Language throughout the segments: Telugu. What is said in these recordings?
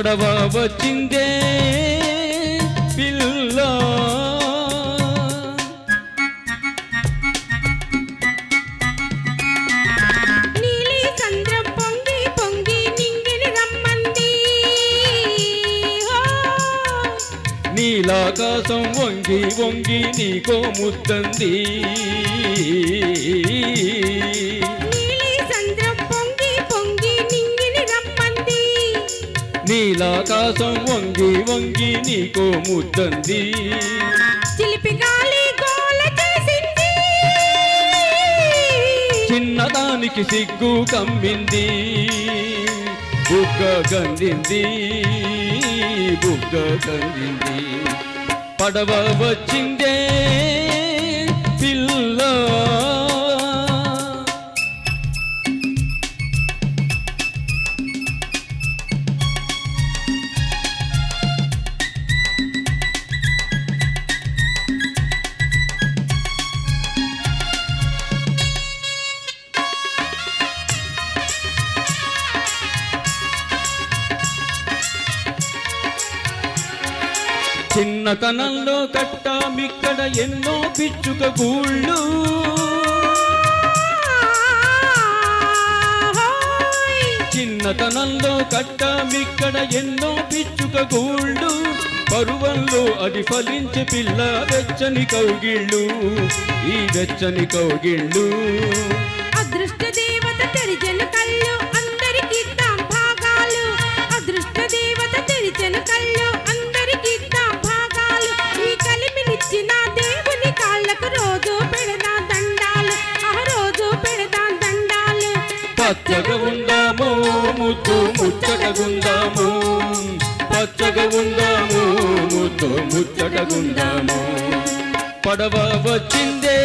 పడవ వచ్చిందే పిల్ల! నీలాకాశం వంగి వంగి నీకో ముద్దంది. నీలాకాశం వంగి వంగి నీకో ముద్దంది. చిన్నదానికి సిగ్గు కమ్మింది. బుగ్గ గందింది బుగ్గ గందింది. పడవ వచ్చిందే చిన్నతనంలో కట్టామిక్కడ ఎన్నో పిచ్చుక గూళ్ళు. చిన్నతనంలో చిన్నతనంలో కట్టామిక్కడ ఎన్నో పిచ్చుక గూళ్ళు. పరువంలో అది ఫలించే పిల్ల వెచ్చని కౌగిళ్ళు. ఈ వెచ్చని కౌగిళ్ళు. అదృష్ట దేవత తెరిచెను కళ్ళు. ముద్దు ముచ్చటగుందాము పచ్చగా ఉందాము ముద్దు ముచ్చటగుందాము పడవ వచ్చిందే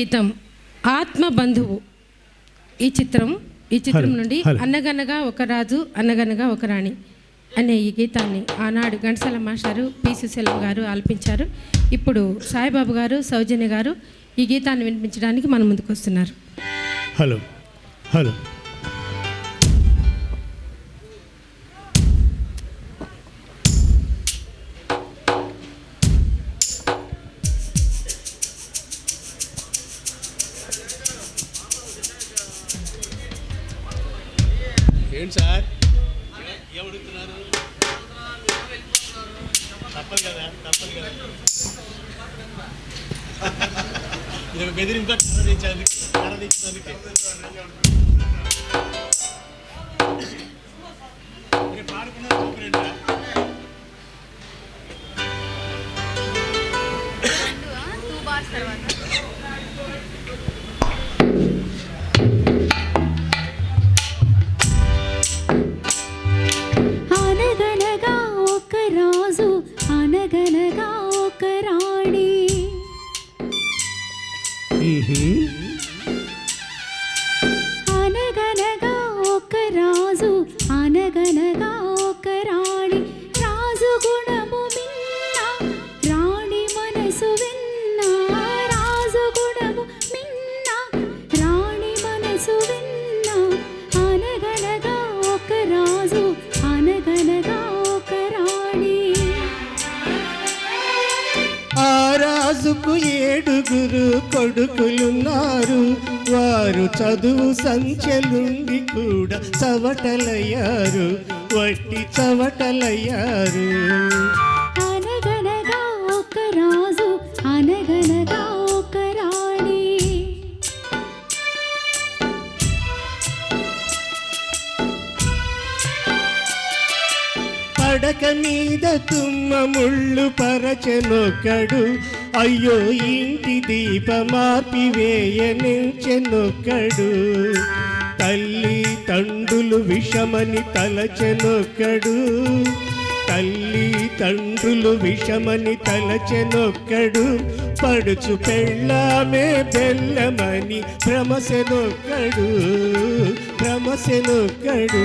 గీతం ఆత్మ బంధువు. ఈ చిత్రం ఈ చిత్రం నుండి. అన్నగనగా ఒక రాజు అన్నగనగా ఒక రాణి అనే ఈ గీతాన్ని ఆనాడు ఘంటసాల మాస్టారు పి సుశీలం గారు ఆలపించారు. ఇప్పుడు సాయిబాబు గారు సౌజన్య గారు ఈ గీతాన్ని వినిపించడానికి మన ముందుకు వస్తున్నారు. Hello hello. দিকে వారు వారు చదువు సంఖ్యలుండి కూడా చవటలయ్యారు వట్టి చవటలయ్యారు. అనగనగా ఒక రాజు అనగనగా ఒక రాణి. పడక మీద తుమ్మ ముళ్ళు పరచనొకడు అయ్యో ఇంటి దీపమాపి వేయనించెనొక్కడు తల్లి తండ్రులు విషమని తలచెనొక్కడు తల్లి తండ్రులు విషమని తలచెనొక్కడు పడుచు పెళ్ళామే బెల్లమని భ్రమసెనొక్కడు భ్రమసెనొక్కడు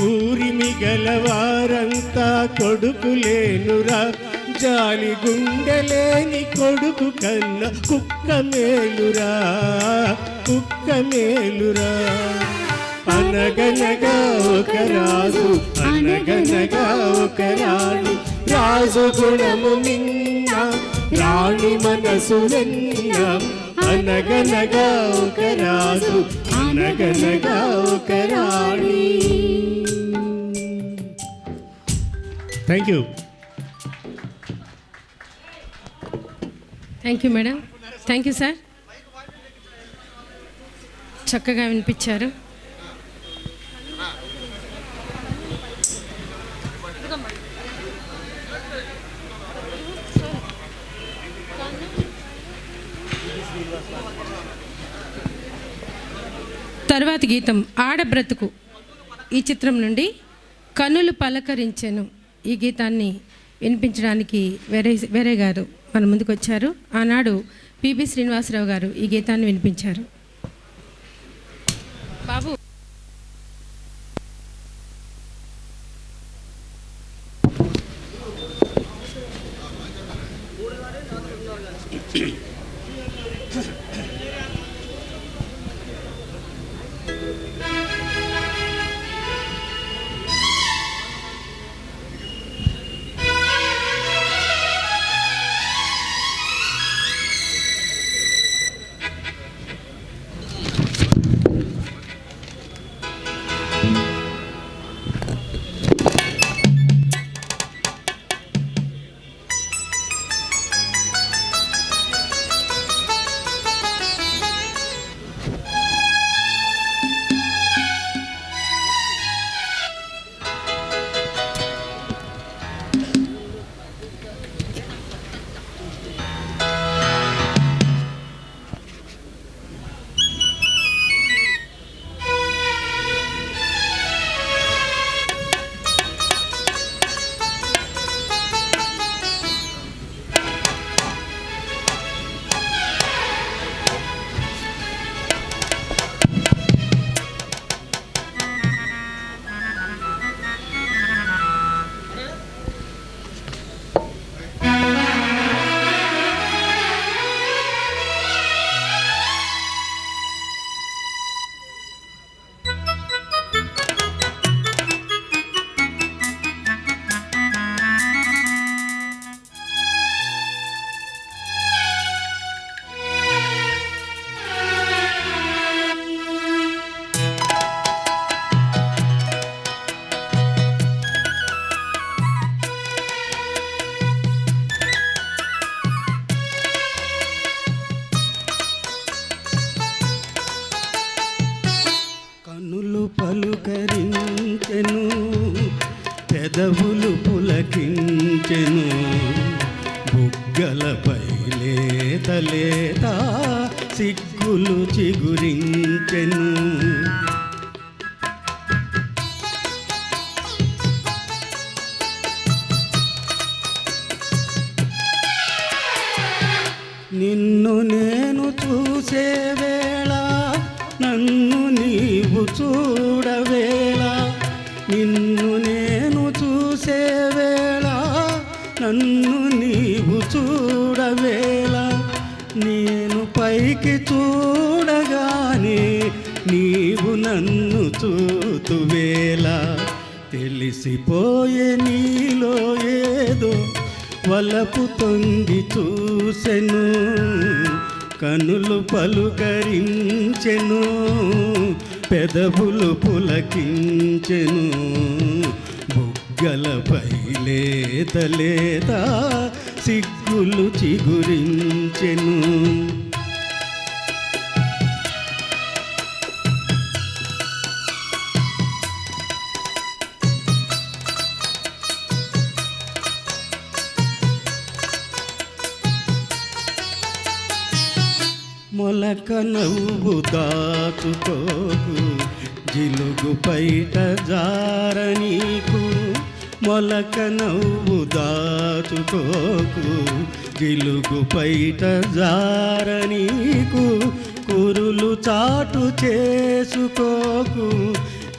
ఊరిమి గలవారంతా కొడుకులేనురా. జాలి గుండెలేని కొడుకు కన్న కుక్క మేలురా కుక్క మేలురా. అనగనగా ఒక రాజు అనగనగా ఒక రాణి. రాజు గుణము నిన్న రాణి మనసు నిన్న అనగనగా ఒక రాజు అనగనగా ఒక రాణి. Thank you thank you madam thank you sir చక్కగా వినిపించారు. తర్వాత గీతం ఆడబ్రతుకు ఈ చిత్రం నుండి కనులు పలకరించెను. ఈ గీతాన్ని వినిపించడానికి వేరే వేరే గారు మన ముందుకు వచ్చారు. ఆనాడు పిబి శ్రీనివాసరావు గారు ఈ గీతాన్ని వినిపించారు. బాబు. వేళ నిన్ను నేను చూసే వేళ నన్ను నీవు చూడవేళ నేను పైకి చూడగానే నీవు నన్ను చూతువేళ. తెలిసిపోయే నీలో ఏదో వలపు తొంగి చూసెను కనులు పలుకరించెను పెదవులు పులకించెను. బుగ్గలపై లేత లేత సిగ్గులు చిగురించెను. మొలక నవ్వు దాచుకోకు జిలుగు పైట జారనీకు మొలక నవ్వు దాచుకోకు జిలుగు పైట జారనీకు కురులు చాటు చేసుకోకు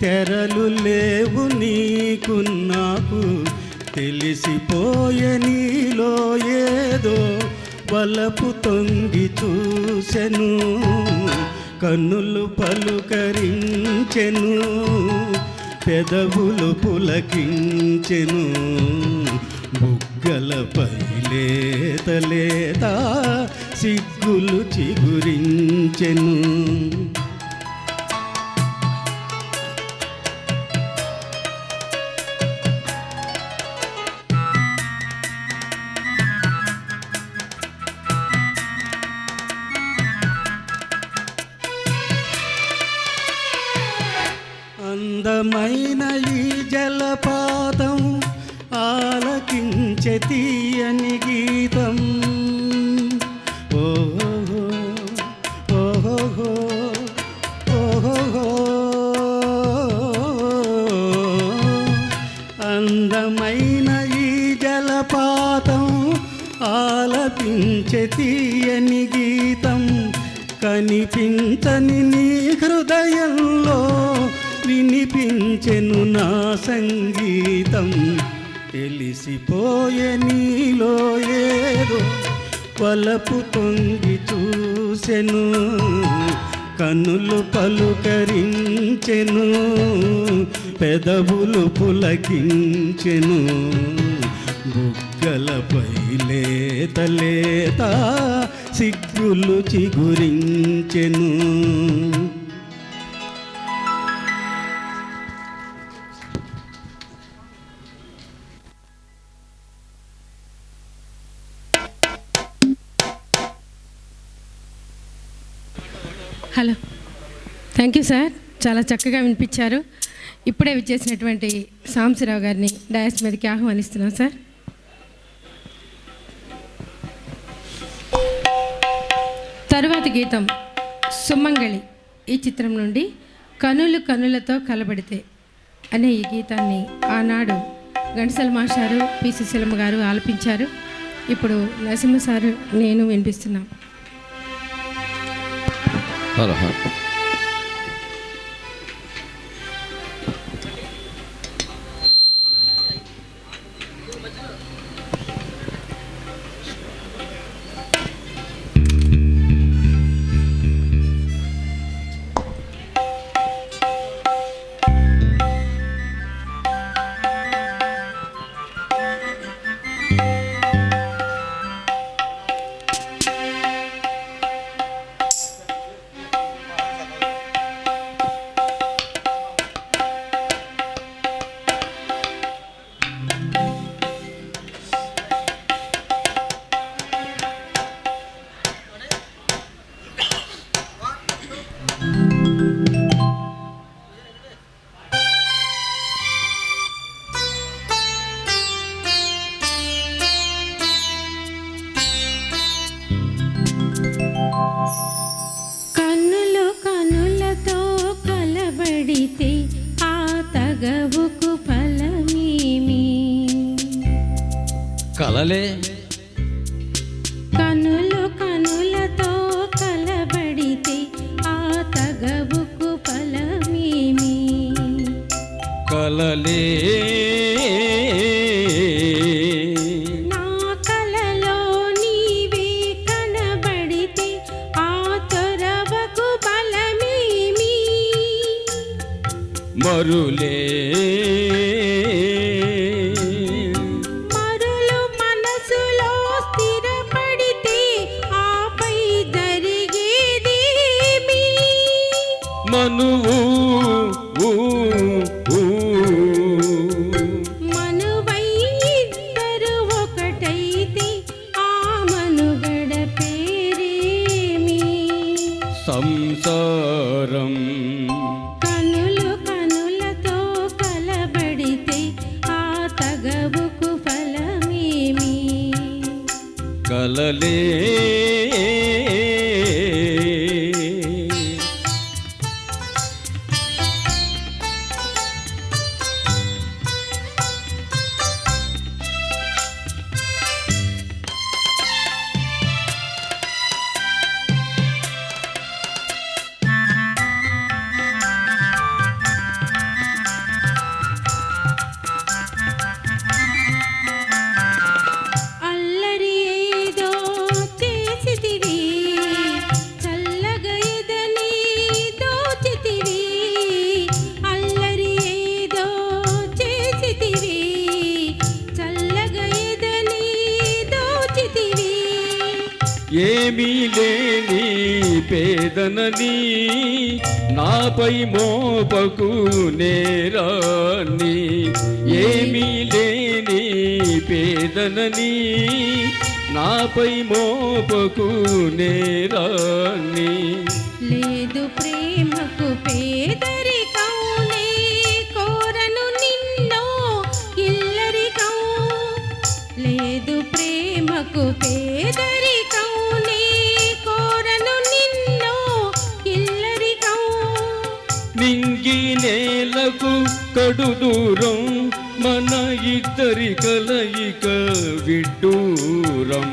తెరలు లేవు నీకు నాకు తెలిసిపోయే నీలో ఏదో వలపు తొంగి చూసెను కన్నులు పలుకరించెను పెదవులు పులకించెను బుగ్గలపై లేత లేత సిగ్గులు చిగురించెను. వినిపించెను నా సంగీతం. తెలిసిపోయే నీలో ఏదో వలపు తొంగి చూసెను. కన్నులు పలుకరించెను పెదవులు పులకించెను. బుగ్గలపై లేత లేత సిగ్గులు చిగురించెను. Thank you sir. చాలా చక్కగా వినిపించారు. ఇప్పుడే విచ్చేసినటువంటి సాంశీరావు గారిని డయాస్ మీదకి ఆహ్వానిస్తున్నాం సార్. తరువాతి గీతం సుమంగళి ఈ చిత్రం నుండి కనులు కనులతో కలబడితే అనే ఈ గీతాన్ని ఆనాడు గణసల మాస్టారు పి సుశీలమ్మ గారు ఆలపించారు. ఇప్పుడు నరసింహ సారు నేను వినిపిస్తున్నాను కలలే. నా కలలో నీవే కనబడితే ఆ తొరవకు బలమేమి? మరులే కనులు కనులతో కలబడితే ఆ తగబుకు ఫలమేమి? కలలే పేదనని నాపై మోపకు నేరాన్ని ఏమీ లేని పేదనని నాపై మోపకు నేరాన్ని లే నేలకు కడు దూరం మన ఇద్దరి కలయిక విడ్డూరం.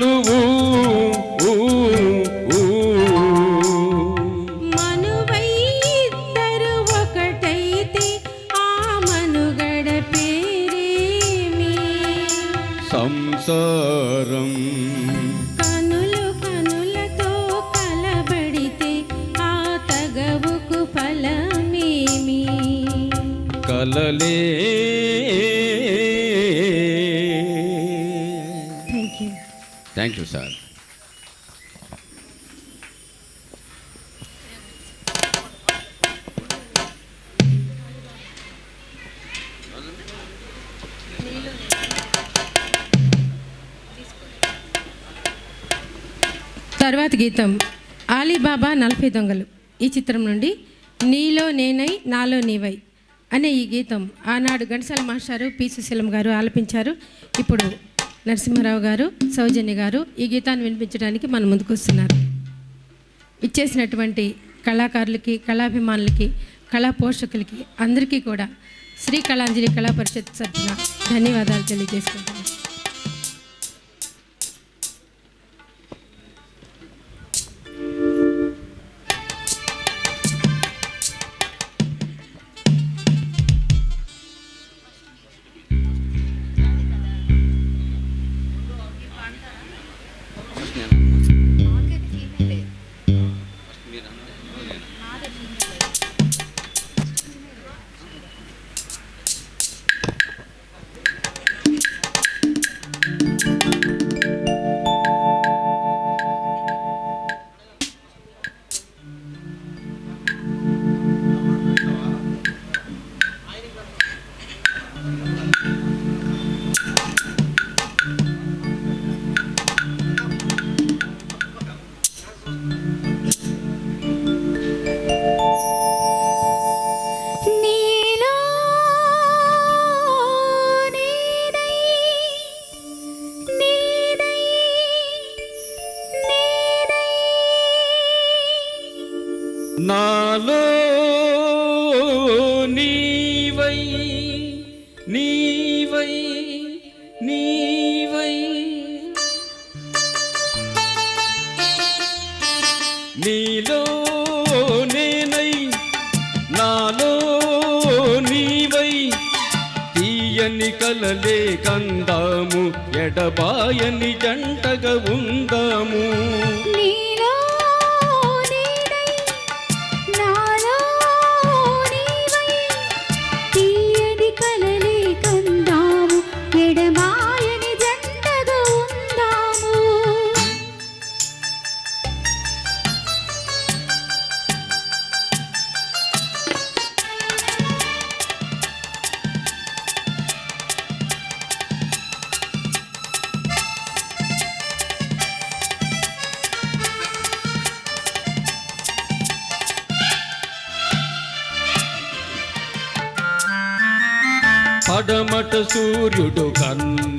ನುವು తర్వాత గీతం ఆలీబాబా నలభై దొంగలు. ఈ చిత్రం నుండి నీలో నేనై నాలో నీవై అనే ఈ గీతం ఆనాడు గణసాల మాస్టారు పి. సుశీలం గారు ఆలపించారు. ఇప్పుడు నరసింహారావు గారు సౌజన్య గారు ఈ గీతాన్ని వినిపించడానికి మన ముందుకు వస్తున్నారు. ఇచ్చేసినటువంటి కళాకారులకి కళాభిమానులకి కళా పోషకులకి అందరికీ కూడా శ్రీ కళాంజలి కళా పరిషత్ తరఫున ధన్యవాదాలు తెలియజేసుకుంటున్నాను. సూర్యుడు కన్ను